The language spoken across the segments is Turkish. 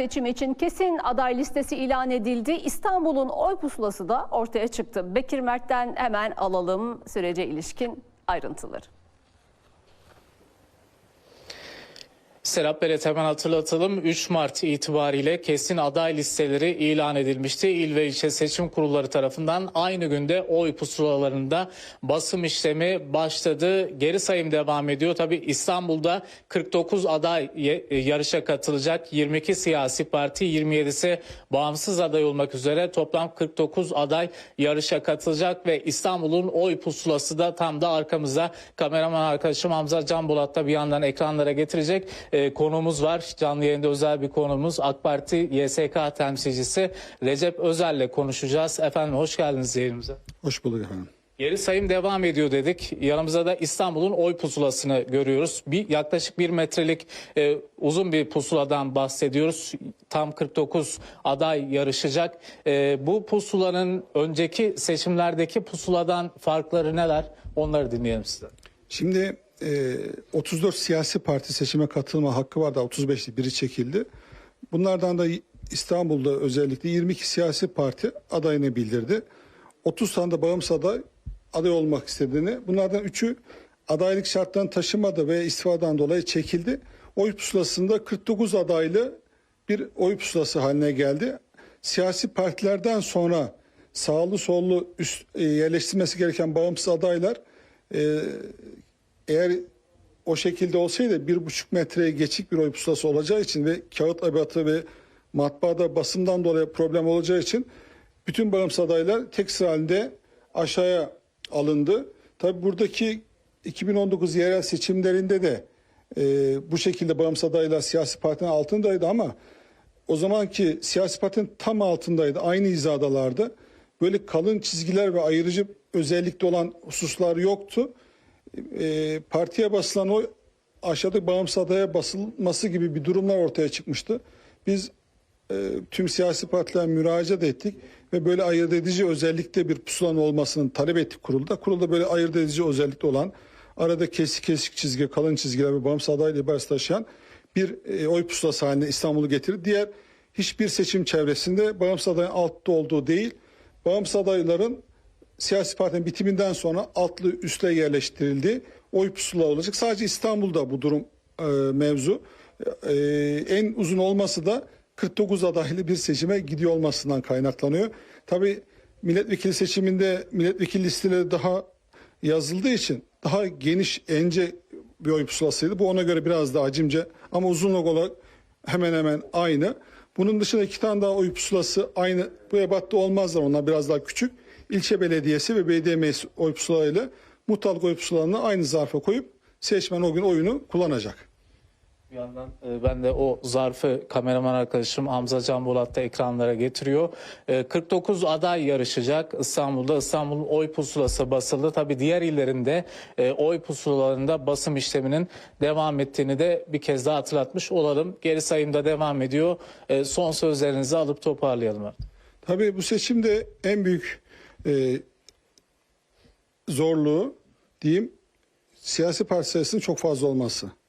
seçim için kesin aday listesi ilan edildi. İstanbul'un oy pusulası da ortaya çıktı. Bekir Mert'ten hemen alalım sürece ilişkin ayrıntıları. Serap Beret hemen hatırlatalım. 3 Mart itibariyle kesin aday listeleri ilan edilmişti. İl ve ilçe seçim kurulları tarafından aynı günde oy pusulalarında basım işlemi başladı. Geri sayım devam ediyor. Tabi İstanbul'da 49 aday yarışa katılacak. 22 siyasi parti, 27'si bağımsız aday olmak üzere toplam 49 aday yarışa katılacak ve İstanbul'un oy pusulası da tam da arkamızda. Kameraman arkadaşım Hamza Can Bolat da bir yandan ekranlara getirecek. Ee, konuğumuz var. Canlı yayında özel bir konumuz. AK Parti YSK temsilcisi Recep Özel'le konuşacağız. Efendim hoş geldiniz yayınımıza. Hoş bulduk efendim. Geri sayım devam ediyor dedik. Yanımızda da İstanbul'un oy pusulasını görüyoruz. Bir yaklaşık bir metrelik e, uzun bir pusuladan bahsediyoruz. Tam 49 aday yarışacak. E, bu pusulanın önceki seçimlerdeki pusuladan farkları neler? Onları dinleyelim sizden. Şimdi e, 34 siyasi parti seçime katılma hakkı vardı. 35'ti biri çekildi. Bunlardan da İstanbul'da özellikle 22 siyasi parti adayını bildirdi. 30 tane de bağımsız aday aday olmak istediğini. Bunlardan 3'ü adaylık şartlarını taşımadı ve istifadan dolayı çekildi. Oy pusulasında 49 adaylı bir oy pusulası haline geldi. Siyasi partilerden sonra sağlı sollu üst, e, yerleştirmesi gereken bağımsız adaylar e, eğer o şekilde olsaydı bir buçuk metreye geçik bir oy pusulası olacağı için ve kağıt ebatı ve matbaada basımdan dolayı problem olacağı için bütün bağımsız adaylar tek sıra halinde aşağıya alındı. Tabi buradaki 2019 yerel seçimlerinde de e, bu şekilde bağımsız adaylar siyasi partinin altındaydı ama o zamanki siyasi partinin tam altındaydı. Aynı hizadalardı. Böyle kalın çizgiler ve ayırıcı özellikle olan hususlar yoktu. E, partiye basılan o aşağıdaki bağımsız adaya basılması gibi bir durumlar ortaya çıkmıştı. Biz e, tüm siyasi partilere müracaat ettik ve böyle ayırt edici özellikle bir pusulanın olmasını talep ettik kurulda. Kurulda böyle ayırt edici özellikle olan arada kesik kesik çizgi, kalın çizgiler ve bağımsız adayla ibaresi taşıyan bir e, oy pusulası haline İstanbul'u getirdi. Diğer hiçbir seçim çevresinde bağımsız adayın altta olduğu değil, bağımsız adayların siyasi partinin bitiminden sonra altlı üstle yerleştirildi. Oy pusula olacak. Sadece İstanbul'da bu durum e, mevzu. E, en uzun olması da 49 adaylı bir seçime gidiyor olmasından kaynaklanıyor. Tabii milletvekili seçiminde milletvekili listeleri daha yazıldığı için daha geniş ence bir oy pusulasıydı. Bu ona göre biraz daha acimce ama uzunluk olarak hemen hemen aynı. Bunun dışında iki tane daha oy pusulası aynı bu ebatta olmazlar onlar biraz daha küçük. İlçe belediyesi ve belediye meclisi oy pusulalarıyla muhtarlık oy pusulalarını aynı zarfa koyup seçmen o gün oyunu kullanacak. Bir yandan e, ben de o zarfı kameraman arkadaşım Hamza Can Bolat da ekranlara getiriyor. E, 49 aday yarışacak İstanbul'da. İstanbul'un oy pusulası basıldı. Tabii diğer illerinde e, oy pusulalarında basım işleminin devam ettiğini de bir kez daha hatırlatmış olalım. Geri sayımda devam ediyor. E, son sözlerinizi alıp toparlayalım. Tabii bu seçimde en büyük e, zorluğu diyeyim siyasi parti sayısının çok fazla olması.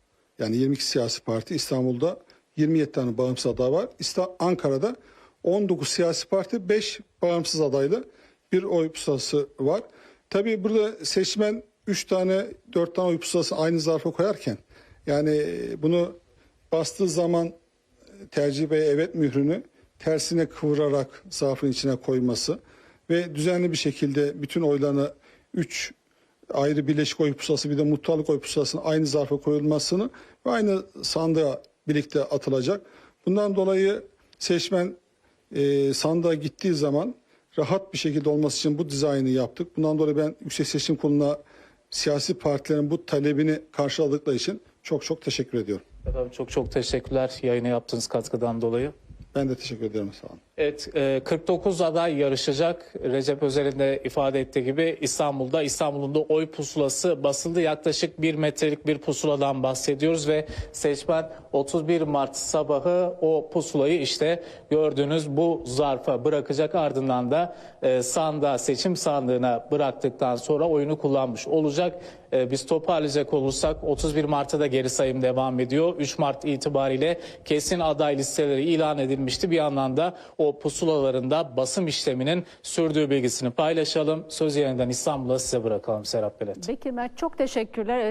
Yani 22 siyasi parti İstanbul'da 27 tane bağımsız aday var. İsta- Ankara'da 19 siyasi parti 5 bağımsız adaylı bir oy pusulası var. Tabii burada seçmen 3 tane 4 tane oy pusulası aynı zarfa koyarken yani e, bunu bastığı zaman tercih ve evet mührünü tersine kıvırarak zarfın içine koyması ve düzenli bir şekilde bütün oylarını 3 ayrı birleşik oy pusulası bir de muhtarlık oy pusulasının aynı zarfa koyulmasını ve aynı sandığa birlikte atılacak. Bundan dolayı seçmen e, sandığa gittiği zaman rahat bir şekilde olması için bu dizaynı yaptık. Bundan dolayı ben Yüksek Seçim Kurulu'na siyasi partilerin bu talebini karşıladıkları için çok çok teşekkür ediyorum. Efendim çok çok teşekkürler yayına yaptığınız katkıdan dolayı. Ben de teşekkür ederim sağ olun. Evet, e, 49 aday yarışacak. Recep Özer'in de ifade ettiği gibi İstanbul'da. İstanbul'un da oy pusulası basıldı. Yaklaşık bir metrelik bir pusuladan bahsediyoruz ve seçmen 31 Mart sabahı o pusulayı işte gördüğünüz bu zarfa bırakacak. Ardından da e, sandığa, seçim sandığına bıraktıktan sonra oyunu kullanmış olacak. E, Biz toparlayacak olursak 31 Mart'ta da geri sayım devam ediyor. 3 Mart itibariyle kesin aday listeleri ilan edilmişti. Bir yandan da o pusulalarında basım işleminin sürdüğü bilgisini paylaşalım. Söz yeniden İstanbul'a size bırakalım Serap Belet. Bekir Mert çok teşekkürler.